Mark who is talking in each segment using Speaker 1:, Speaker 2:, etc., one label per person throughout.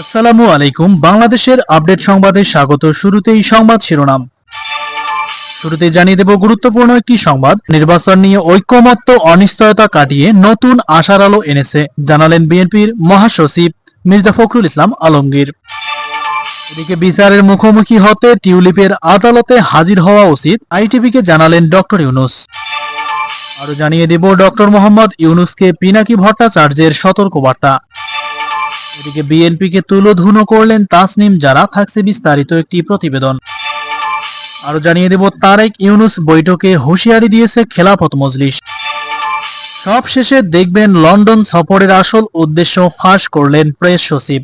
Speaker 1: আসসালামু আলাইকুম। বাংলাদেশের আপডেট সংবাদে স্বাগত। শুরুতেই সংবাদ শিরোনাম। শুরুতে জানিয়ে দেব গুরুত্বপূর্ণ একটি সংবাদ। নির্বাচন নিয়ে ঐক্যমত্য অনিশ্চয়তা কাটিয়ে নতুন আশার আলো এনেছে। জানালেন বিএনপির মহাসচিব মির্জা ফখরুল ইসলাম আলমগীর। এদিকে বিচারের মুখোমুখি হতে টিউলিপের আদালতে হাজির হওয়া উচিত, আইটিভিকে জানালেন ডক্টর ইউনুস। আরও জানিয়ে দেব, ডক্টর মোহাম্মদ ইউনুসকে পিনাকি ভট্টাচার্যের সতর্কবার্তা। এদিকে বিএনপিকে তুলোধুনো করলেন তাসনিম যারা থাকছে বিস্তারিত একটি প্রতিবেদন। আরও জানিয়ে দেব, তারেক ইউনুস বৈঠকে হুঁশিয়ারি দিয়েছে খেলাফত মজলিস। সব শেষে দেখবেন লন্ডন সফরের আসল উদ্দেশ্য ফাঁস করলেন প্রেস সচিব।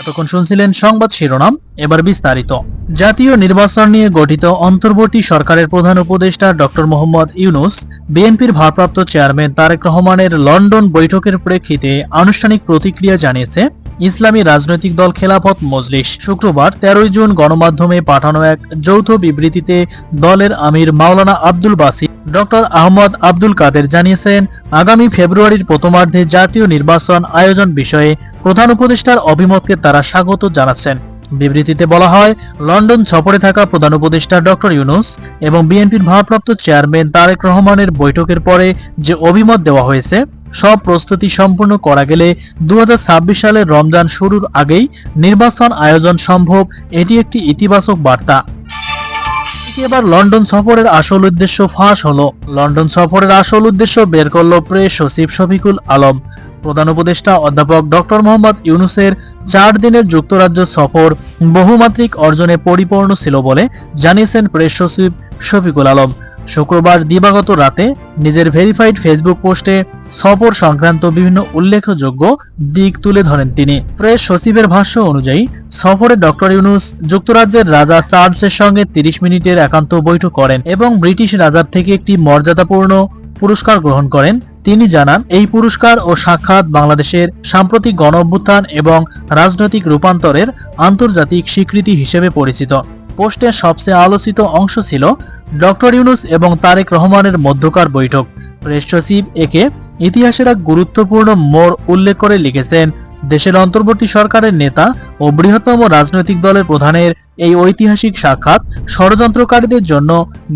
Speaker 1: এতক্ষণ শুনছিলেন সংবাদ শিরোনাম, এবার বিস্তারিত। জাতীয় নির্বাচন নিয়ে গঠিত অন্তর্বর্তী সরকারের প্রধান উপদেষ্টা ডক্টর মোহাম্মদ ইউনুস, বিএনপির ভারপ্রাপ্ত চেয়ারম্যান তারেক রহমানের লন্ডন বৈঠকের প্রেক্ষিতে আনুষ্ঠানিক প্রতিক্রিয়া জানিয়েছে ইসলামী রাজনৈতিক দল খেলাফত মজলিস। শুক্রবার তেরোই জুন গণমাধ্যমে পাঠানো এক যৌথ বিবৃতিতে দলের আমির মাওলানা আব্দুল বাসি ডক্টর আহমদ আব্দুল কাদের জানিয়েছেন, আগামী ফেব্রুয়ারির প্রথমার্ধে জাতীয় নির্বাচন আয়োজন বিষয়ে প্রধান উপদেষ্টার অভিমতকে তারা স্বাগত জানাচ্ছেন। বিবৃতিতে বলা হয়, লন্ডন সফরে থাকা প্রধান উপদেষ্টা ডক্টর ইউনুস এবং বিএনপির ভারপ্রাপ্ত চেয়ারম্যান তারেক রহমানের বৈঠকের পরে যে অভিমত দেওয়া হয়েছে, সব প্রস্তুতি সম্পূর্ণ করা গেলে দু হাজার ছাব্বিশ সালের রমজান শুরুর আগেই নির্বাচন আয়োজন সম্ভব, এটি একটি ইতিবাচক বার্তা। এবার লন্ডন সফরের আসল উদ্দেশ্য ফাঁস হলো। লন্ডন সফরের আসল উদ্দেশ্য বের করল প্রেস সচিব শফিকুল আলম। প্রধান উপদেষ্টা অধ্যাপক ডক্টর মোহাম্মদ ইউনুসের চার দিনের যুক্তরাজ্য সফর বহুমাত্রিক অর্জনে পরিপূর্ণ ছিল বলে জানিয়েছেন প্রেস সচিব শফিকুল আলম। শুক্রবার দিবাগত রাতে নিজের ভেরিফাইড ফেসবুক পোস্টে সফর সংক্রান্ত বিভিন্ন উল্লেখযোগ্য দিক তুলে ধরেন তিনি। প্রেস সচিবের ভাষ্য অনুযায়ী, সফরে ডক্টর ইউনুস যুক্তরাজ্যের রাজা চার্লসের সঙ্গে তিরিশ মিনিটের একান্ত বৈঠক করেন এবং ব্রিটিশ রাজার থেকে একটি মর্যাদাপূর্ণ পুরস্কার গ্রহণ করেন। তিনি জানান, এই পুরস্কার ও সাক্ষাৎ বাংলাদেশের সাম্প্রতিক গণ এবং রাজনৈতিক রূপান্তরের আন্তর্জাতিক স্বীকৃতি হিসেবে পরিচিত। পোস্টের সবচেয়ে আলোচিত অংশ ছিল ডক্টর ইউনুস এবং তারেক রহমানের মধ্যকার বৈঠক। প্রেস সচিব একে ইতিহাসের এক গুরুত্বপূর্ণ মোড় উল্লেখ করে লিখেছেন, দেশের অন্তর্বর্তী সরকারের নেতা ও বৃহত্তম রাজনৈতিক দলের প্রধানের এই ঐতিহাসিক সাক্ষাৎ ষড়যন্ত্রকারীদের জন্য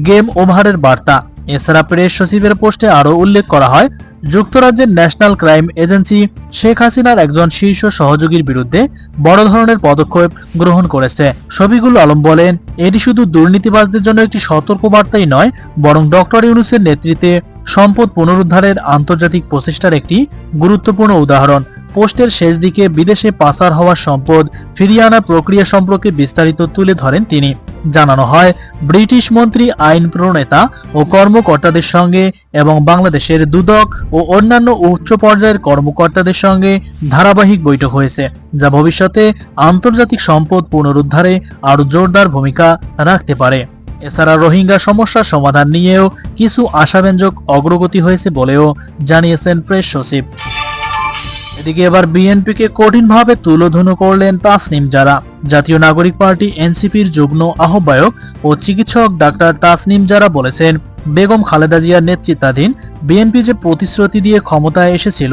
Speaker 1: গেম ওভারের বার্তা। এছাড়া প্রেস সচিবের পোস্টে আরও উল্লেখ করা হয়, যুক্তরাজ্যের ন্যাশনাল ক্রাইম এজেন্সি শেখ হাসিনার একজন শীর্ষ সহযোগীর বিরুদ্ধে বড় ধরনের পদক্ষেপ গ্রহণ করেছে। শফিকুল আলম বলেন, এটি শুধু দুর্নীতিবাজদের জন্য একটি সতর্কবার্তাই নয়, বরং ডক্টর ইউনুসের নেতৃত্বে সম্পদ পুনরুদ্ধারের আন্তর্জাতিক প্রচেষ্টার একটি গুরুত্বপূর্ণ উদাহরণ। পোস্টের শেষ দিকে বিদেশে পাচার হওয়া সম্পদ ফিরিয়ে আনার প্রক্রিয়া সম্পর্কে বিস্তারিত তুলে ধরেন তিনি। জানানো হয়, ব্রিটিশ মন্ত্রী আইন প্রণেতা ও কর্মকর্তাদের সঙ্গে এবং বাংলাদেশের দুদক ও অন্যান্য উচ্চ পর্যায়ের কর্মকর্তাদের সঙ্গে ধারাবাহিক বৈঠক হয়েছে, যা ভবিষ্যতে আন্তর্জাতিক সম্পদ পুনরুদ্ধারে আরও জোরদার ভূমিকা রাখতে পারে। এছাড়া রোহিঙ্গা সমস্যার সমাধান নিয়েও কিছু আশাব্যঞ্জক অগ্রগতি হয়েছে বলেও জানিয়েছেন প্রেস সচিব। এদিকে এবার বিএনপিকে কঠিনভাবে তুলোধুনো করলেন তাসনিম যারা জাতীয় নাগরিক পার্টি এনসিপির যুগ্ম আহ্বায়ক ও চিকিৎসক ডাক্তার তাসনিম যারা বলেছেন, বেগম খালেদা জিয়ার নেতৃত্বাধীন বিএনপি যে প্রতিশ্রুতি দিয়ে ক্ষমতায় এসেছিল,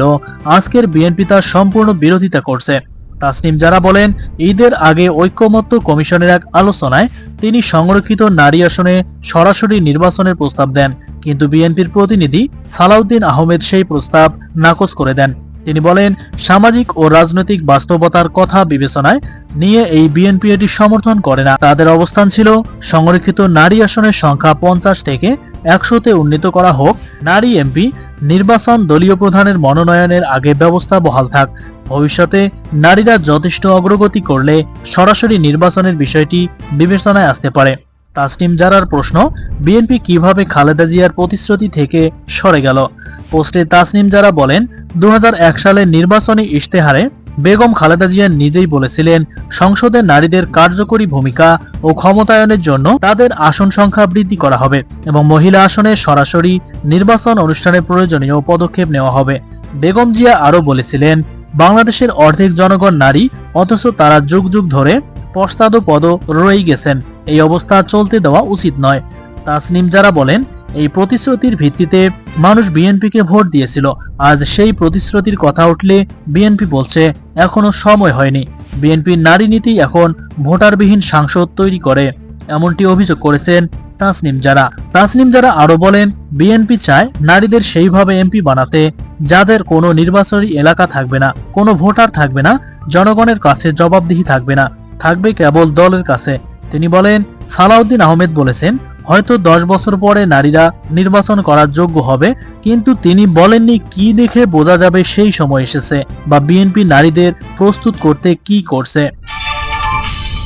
Speaker 1: আজকের বিএনপি তার সম্পূর্ণ বিরোধিতা করছে। তাসনিম যারা বলেন, ঈদের আগে ঐক্যমত্য কমিশনের এক আলোচনায় তিনি সংরক্ষিত নারী আসনে সরাসরি নির্বাচনের প্রস্তাব দেন, কিন্তু বিএনপির প্রতিনিধি সালাউদ্দিন আহমেদ সেই প্রস্তাব নাকচ করে দেন। তিনি বলেন, সামাজিক ও রাজনৈতিক বাস্তবতার কথা বিবেচনায় নিয়ে এই বিএনপি এটি সমর্থন করে না। তাদের অবস্থান ছিল, সংরক্ষিত নারী আসনের সংখ্যা পঞ্চাশ থেকে একশোতে উন্নীত করা হোক, নারী এমপি নির্বাচন দলীয় প্রধানের মনোনয়নের আগে ব্যবস্থা বহাল থাক। ভবিষ্যতে নারীরা যথেষ্ট অগ্রগতি করলে সরাসরি নির্বাচনের বিষয়টি বিবেচনায় আসতে পারে। তাসনিম জারার প্রশ্ন, বিএনপি কীভাবে খালেদা জিয়ার প্রতিশ্রুতি থেকে সরে গেল? পোস্টে তাসনিম জারা বলেন দু সালে নির্বাচনী ইশতেহারে বেগম খালেদা জিয়া নিজেই বলেছিলেন, সংসদে নারীদের কার্যকরী ভূমিকা ও ক্ষমতায়নের জন্য তাদের আসন সংখ্যা বৃদ্ধি করা হবে এবং মহিলা আসনে সরাসরি নির্বাচন অনুষ্ঠানে প্রয়োজনীয় পদক্ষেপ নেওয়া হবে। বেগম জিয়া আরও বলেছিলেন, বাংলাদেশের অর্ধেক জনগণ নারী, অথচ তারা যুগ যুগ ধরে পশ্চাদ পদ রয়েই গেছেন। এই অবস্থা চলতে দেওয়া উচিত নয়। তাসনিম যারা বলেন এই প্রতিশ্রুতির ভিত্তিতে মানুষ বিএনপিকে ভোট দিয়েছিল। আজ সেই প্রতিশ্রুতির কথা উঠলে বিএনপি বলছে, এখনও সময় হয়নি। বিএনপির নারী নীতি এখন ভোটারবিহীন সাংসদ তৈরি করে, এমনটি অভিযোগ করেছেন তাসনিম যারা তাসনিম যারা আরও বলেন, বিএনপি চায় নারীদের সেইভাবে এমপি বানাতে, যাদের কোনো নির্বাচনী এলাকা থাকবে না, কোনো ভোটার থাকবে না, জনগণের কাছে জবাবদিহি থাকবে না, থাকবে কেবল দলের কাছে। তিনি বলেন, সালাউদ্দিন আহমেদ বলেছেন হয়তো দশ বছর পরে নারীরা নির্বাচন করার যোগ্য হবে, কিন্তু তিনি বলেননি কি দেখে বোঝা যাবে সেই সময় এসেছে বা বিএনপি নারীদের প্রস্তুত করতে কি করছে।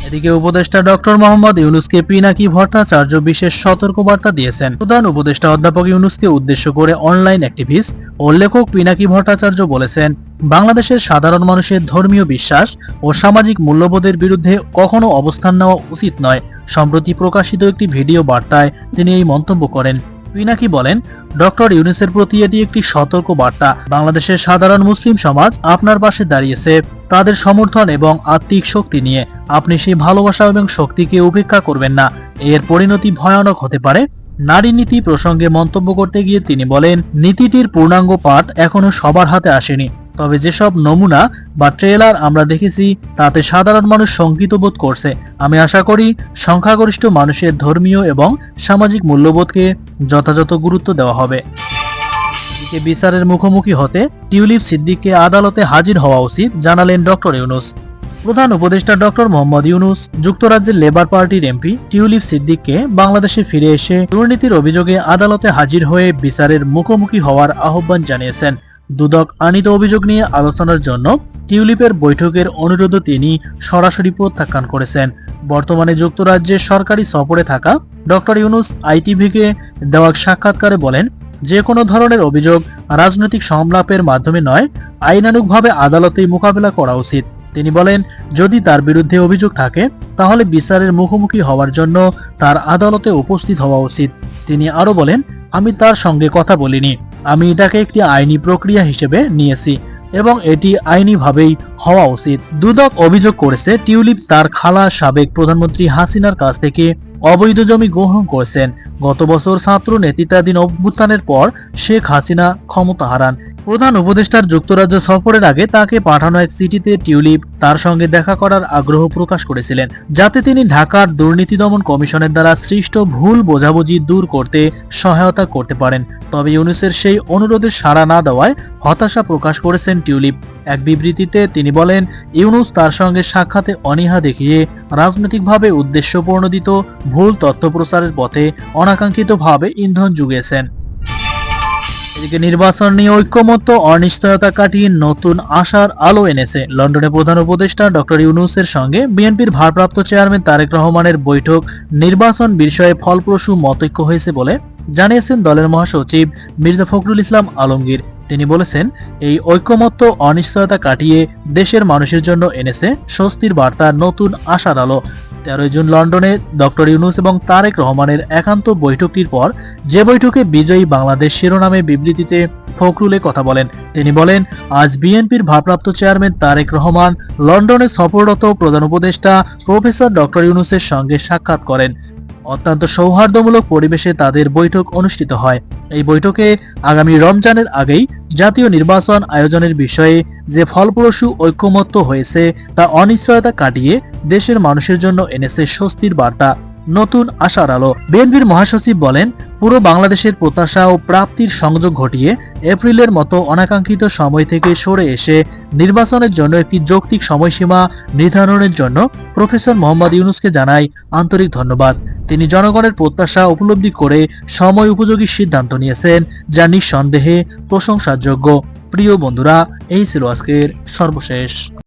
Speaker 1: এদিকে উপদেষ্টা ডক্টর মোহাম্মদ ইউনুসকে পিনাকি ভট্টাচার্য বিশেষ সতর্কবার্তা দিয়েছেন। প্রধান উপদেষ্টা অধ্যাপক ইউনুসকে উদ্দেশ্য করে অনলাইন অ্যাক্টিভিস্ট ও লেখক পিনাকি ভট্টাচার্য বলেছেন, বাংলাদেশের সাধারণ মানুষের ধর্মীয় বিশ্বাস ও সামাজিক মূল্যবোধের বিরুদ্ধে কখনো অবস্থান নেওয়া উচিত নয়। সম্প্রতি প্রকাশিত একটি ভিডিও বার্তায় তিনি এই মন্তব্য করেন। পিনাকি বলেন, ডক্টর ইউনুসের প্রতি এটি একটি সতর্ক বার্তা। বাংলাদেশের সাধারণ মুসলিম সমাজ আপনার পাশে দাঁড়িয়েছে। তাদের সমর্থন এবং আত্মিক শক্তি নিয়ে। আপনি সেই ভালোবাসা এবং শক্তিকে উপেক্ষা করবেন না। এর পরিণতি ভয়ানক হতে পারে। নারী নীতি প্রসঙ্গে মন্তব্য করতে গিয়ে তিনি বলেন, নীতিটির পূর্ণাঙ্গ পাঠ এখনও সবার হাতে আসেনি। তবে যেসব নমুনা বা ট্রেলার আমরা দেখেছি, তাতে সাধারণ মানুষ শঙ্কিত বোধ করছে। আমি আশা করি, সংখ্যাগরিষ্ঠ মানুষের ধর্মীয় এবং সামাজিক মূল্যবোধকে যথাযথ গুরুত্ব দেওয়া হবে। বিচারের মুখোমুখি হতে টিউলিপ সিদ্দিককে আদালতে হাজির হওয়া উচিত, জানালেন ডক্টর ইউনুস। প্রধান উপদেষ্টা ডক্টর মোহাম্মদ ইউনুস, যুক্তরাজ্যের লেবার পার্টির এমপি টিউলিপ সিদ্দিককে বাংলাদেশে ফিরে এসে দুর্নীতির অভিযোগে আদালতে হাজির হয়ে বিচারের মুখোমুখি হওয়ার আহ্বান জানিয়েছেন। দুদক আনিত অভিযোগ নিয়ে আলোচনার জন্য টিউলিপের বৈঠকের অনুরোধ তিনি সরাসরি প্রত্যাখ্যান করেছেন। বর্তমানে যুক্তরাজ্যের সরকারি সফরে থাকা ডক্টর ইউনুস আইটিভিকে দেওয়া সাক্ষাৎকারে বলেন, যে কোনো ধরনের অভিযোগ রাজনৈতিক সংলাপের মাধ্যমে নয়, আইনানুগভাবে আদালতেই মোকাবেলা করা উচিত। তিনি বলেন, যদি তার বিরুদ্ধে অভিযোগ থাকে, তাহলে বিচারের মুখোমুখি হওয়ার জন্য তার আদালতে উপস্থিত হওয়া উচিত। তিনি আরও বলেন, আমি তার সঙ্গে কথা বলিনি। আমি এটাকে একটি আইনি প্রক্রিয়া হিসেবে নিয়েছি এবং এটি আইনিভাবেই হওয়া উচিত। দুদক অভিযোগ করেছে, টিউলিপ তার খালা সাবেক প্রধানমন্ত্রী হাসিনার কাছ থেকে অবৈধ জমি গ্রহণ করেছেন। গত বছর ছাত্র নেতৃত্বাধীন অভ্যুত্থানের পর শেখ হাসিনা ক্ষমতা হারান। প্রধান উপদেষ্টার যুক্তরাজ্য সফরের আগে তাকে পাঠানো এক চিঠিতে টিউলিপ তার সঙ্গে দেখা করার আগ্রহ প্রকাশ করেছিলেন, যাতে তিনি ঢাকার দুর্নীতি দমন কমিশনের দ্বারা সৃষ্ট ভুল বোঝাবুঝি দূর করতে সহায়তা করতে পারেন। তবে ইউনুসের সেই অনুরোধে সাড়া না দেওয়ায় হতাশা প্রকাশ করেছেন টিউলিপ। এক বিবৃতিতে তিনি বলেন, ইউনুস তার সঙ্গে সাক্ষাতে অনীহা দেখিয়ে রাজনৈতিকভাবে উদ্দেশ্যপ্রণোদিত ভুল তথ্য প্রচারের পথে অনাকাঙ্ক্ষিতভাবে ইন্ধন জুগিয়েছেন। এদিকে নির্বাচন নিয়ে ঐক্যমত্য, অনিশ্চয়তা কাটিয়ে নতুন আশার আলো এনেছে। লন্ডনে প্রধান উপদেষ্টা ডক্টর ইউনুসের সঙ্গে বিএনপির ভারপ্রাপ্ত চেয়ারম্যান তারেক রহমানের বৈঠক নির্বাচন বিষয়ে ফলপ্রসূ মতৈক্য হয়েছে বলে জানিয়েছেন দলের মহাসচিব মির্জা ফখরুল ইসলাম আলমগীর। তিনি বলেছেন, এই ঐক্যমত্য অনিশ্চয়তা কাটিয়ে দেশের মানুষের জন্য এনেছে স্বস্তির বার্তা নতুন আশার আলো। তেরোই জুন লন্ডনে ডক্টর ইউনুস এবং তারেক রহমানের একান্ত বৈঠকটির পর যে বৈঠকে বিজয়ী বাংলাদেশ শিরোনামে বিবৃতিতে ফখরুলে কথা বলেন, তিনি বলেন, আজ বিএনপির ভারপ্রাপ্ত চেয়ারম্যান তারেক রহমান লন্ডনে সফররত প্রধান উপদেষ্টা প্রফেসর ডক্টর ইউনুসের সঙ্গে সাক্ষাৎ করেন। অত্যন্ত সৌহার্দ্যমূলক পরিবেশে তাদের বৈঠক অনুষ্ঠিত হয়। এই বৈঠকে আগামী রমজানের আগেই জাতীয় নির্বাচন আয়োজনের বিষয়ে যে ফলপ্রসূ ঐক্যমত্য হয়েছে, তা অনিশ্চয়তা কাটিয়ে দেশের মানুষের জন্য এনেছে স্বস্তির বার্তা। নতুন আশার আলো। বিএনপির মহাসচিব বলেন, পুরো বাংলাদেশের প্রত্যাশা ও প্রাপ্তির সংযোগ ঘটিয়ে এপ্রিলের মতো অনাকাঙ্ক্ষিত সময় থেকে সরে এসে নির্বাচনের জন্য একটি যৌক্তিক সময়সীমা নির্ধারণের জন্য প্রফেসর মোহাম্মদ ইউনুসকে জানাই আন্তরিক ধন্যবাদ। তিনি জনগণের প্রত্যাশা উপলব্ধি করে সময় উপযোগী সিদ্ধান্ত নিয়েছেন, যা নিঃসন্দেহে প্রশংসাযোগ্য। প্রিয় বন্ধুরা, এই ছিল আজকের সর্বশেষ।